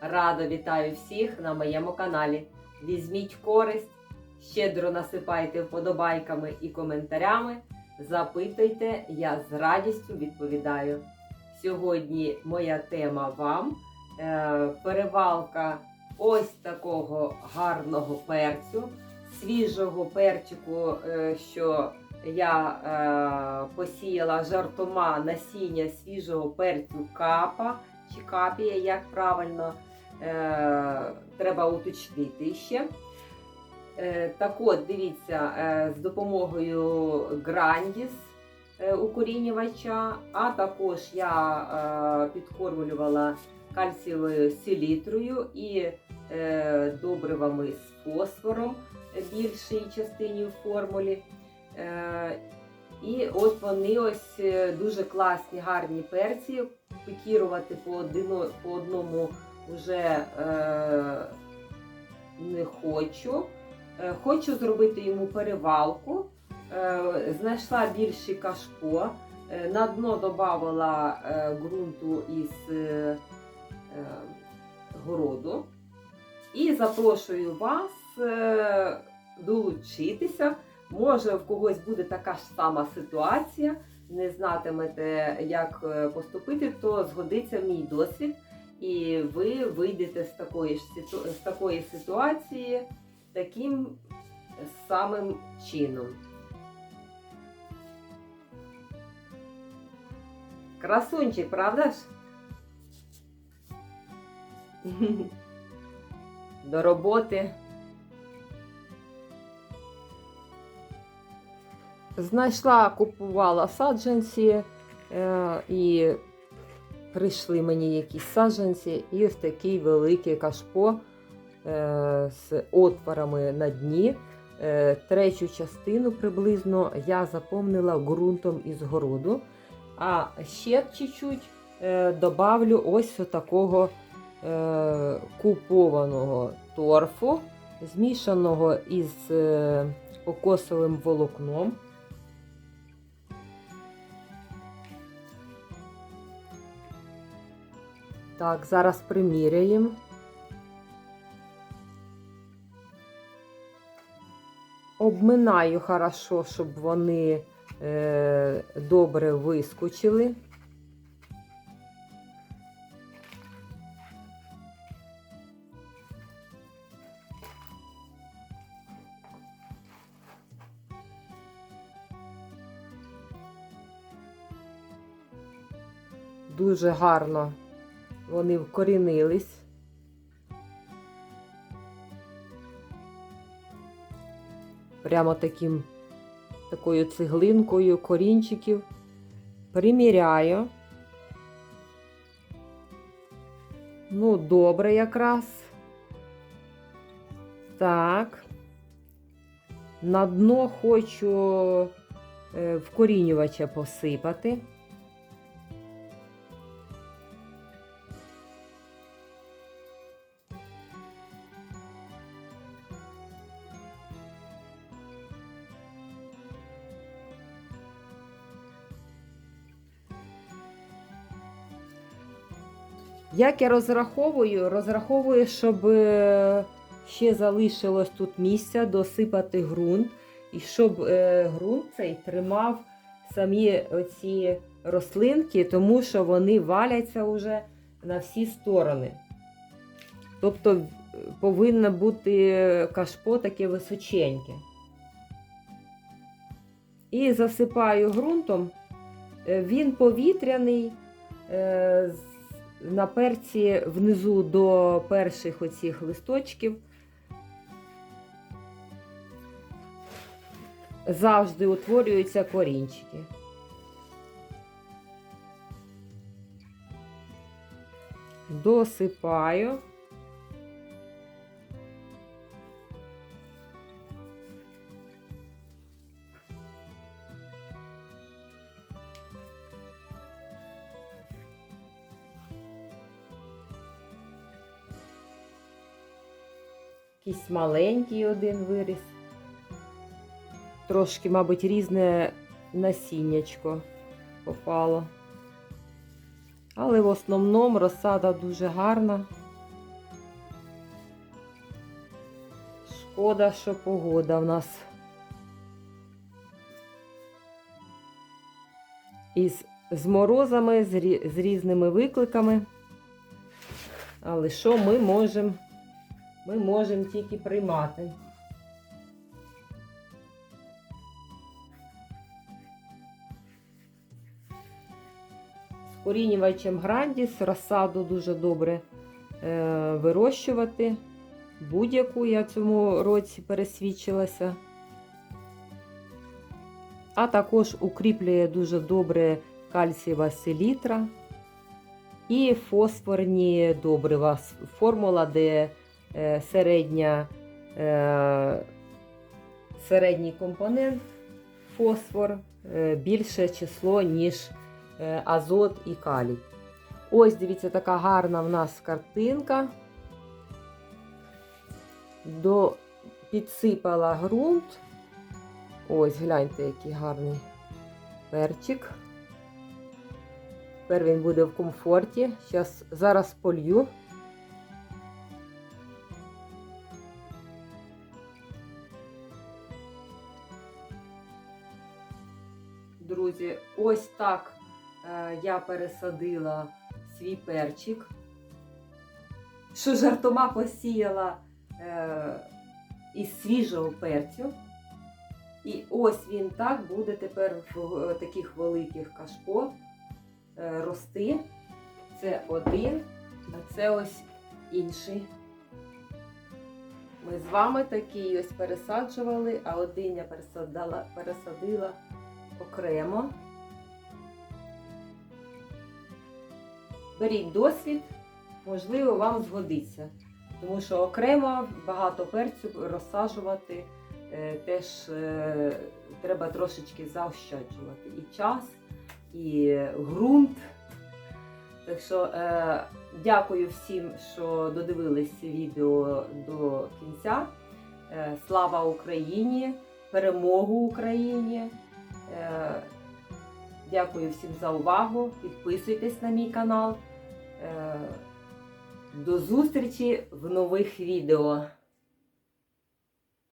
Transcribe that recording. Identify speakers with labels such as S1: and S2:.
S1: Радо вітаю всіх на моєму каналі. Візьміть користь, щедро насипайте вподобайками і коментарями. Запитуйте, я з радістю відповідаю. Сьогодні моя тема вам е, перевалка ось такого гарного перцю, свіжого перчику, е, що я е, посіяла жартома насіння свіжого перцю капа чи капія, як правильно треба уточнити ще. Е, так от, дивіться, е, з допомогою Грандіс е, укорінювача, а також я е, підкормлювала кальцієвою селітрою і е, добривами з фосфором е, більшій частині в формулі. Е, і от вони ось е, дуже класні, гарні перці. Пікірувати по одному вже е, не хочу. Е, хочу зробити йому перевалку. Е, знайшла більше кашпо. Е, на дно додавала ґрунту із городу. І запрошую вас долучитися. Може, в когось буде така ж сама ситуація, не знатимете, як поступити, то згодиться мій досвід, і ви вийдете з такої, з такої ситуації таким самим чином. Красунчик, правда ж? До роботи. Знайшла, купувала саджанці е, і прийшли мені якісь саджанці, і ось такий великий кашпо е, з отворами на дні. Е, третю частину приблизно я заповнила ґрунтом із городу. А ще чуть-чуть е, добавлю ось такого е, купованого торфу, змішаного із е, кокосовим волокном. Так, зараз приміряємо. Обминаю хорошо, щоб вони е, добре вискочили. Дуже гарно вони вкорінились. Прямо таким, такою цеглинкою корінчиків. Приміряю. Ну, добре якраз. Так. На дно хочу е, вкорінювача посипати. Як я розраховую? Розраховую, щоб е, ще залишилось тут місця досипати ґрунт, і щоб е, ґрунт цей тримав самі оці рослинки, тому що вони валяться вже на всі сторони. Тобто повинно бути кашпо таке височеньке. І засипаю ґрунтом. Е, Він повітряний. На перці внизу до перших оцих листочків. Завжди утворюються корінчики. Досипаю. якийсь маленький один виріс. Трошки, мабуть, різне насіннячко попало. Але в основному розсада дуже гарна. Шкода, що погода в нас із з морозами, з різними викликами. Але що ми можемо ми можемо тільки приймати. З корінювачем Грандіс розсаду дуже добре е, вирощувати. Будь-яку я цьому році пересвідчилася. А також укріплює дуже добре кальцієва селітра і фосфорні добрива. Формула, де середня, е, середній компонент фосфор е, більше число, ніж е, азот і калій. Ось, дивіться, така гарна в нас картинка. До, підсипала ґрунт. Ось, гляньте, який гарний перчик. Тепер він буде в комфорті. Щас, зараз полью. Друзі, ось так е, я пересадила свій перчик. Що жартома посіяла е, із свіжого перцю. І ось він так буде тепер в таких великих кашпо е, рости. Це один, а це ось інший. Ми з вами такий ось пересаджували, а один я пересадила, пересадила окремо. Беріть досвід, можливо, вам згодиться. Тому що окремо багато перцю розсаджувати е, теж е, треба трошечки заощаджувати і час, і ґрунт. Так що е, дякую всім, що додивились відео до кінця. Е, слава Україні! Перемогу Україні! Е, дякую всім за увагу. Підписуйтесь на мій канал. Е, до зустрічі в нових відео.